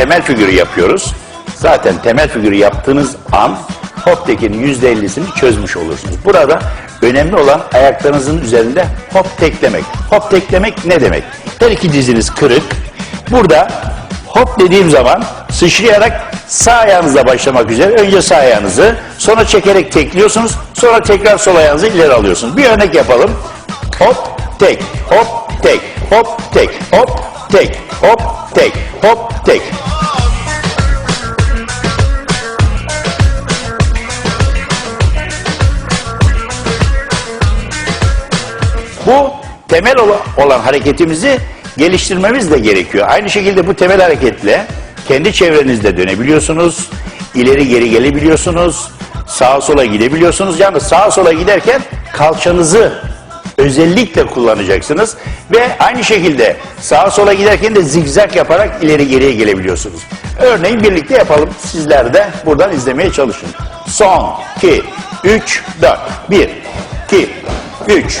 temel figürü yapıyoruz. Zaten temel figürü yaptığınız an hop tekinin yüzde ellisini çözmüş olursunuz. Burada önemli olan ayaklarınızın üzerinde hop teklemek. Hop teklemek ne demek? Her iki diziniz kırık. Burada hop dediğim zaman sıçrayarak sağ ayağınızla başlamak üzere önce sağ ayağınızı sonra çekerek tekliyorsunuz. Sonra tekrar sol ayağınızı ileri alıyorsunuz. Bir örnek yapalım. Hop tek hop tek hop tek hop tek hop tek hop tek. Bu temel ola- olan hareketimizi geliştirmemiz de gerekiyor. Aynı şekilde bu temel hareketle kendi çevrenizde dönebiliyorsunuz, ileri geri gelebiliyorsunuz, sağa sola gidebiliyorsunuz. Yalnız sağa sola giderken kalçanızı özellikle kullanacaksınız ve aynı şekilde sağa sola giderken de zigzag yaparak ileri geriye gelebiliyorsunuz. Örneğin birlikte yapalım. Sizler de buradan izlemeye çalışın. Son, 2, 3, 4, 1, 2, 3,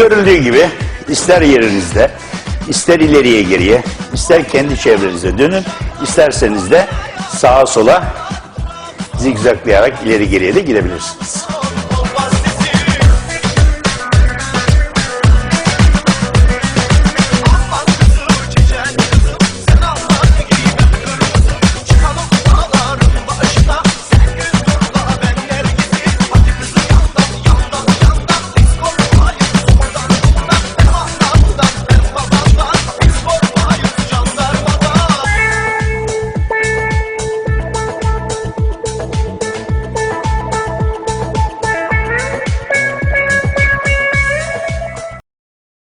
Görüldüğü gibi ister yerinizde, ister ileriye geriye, ister kendi çevrenize dönün, isterseniz de sağa sola zigzaklayarak ileri geriye de gidebilirsiniz.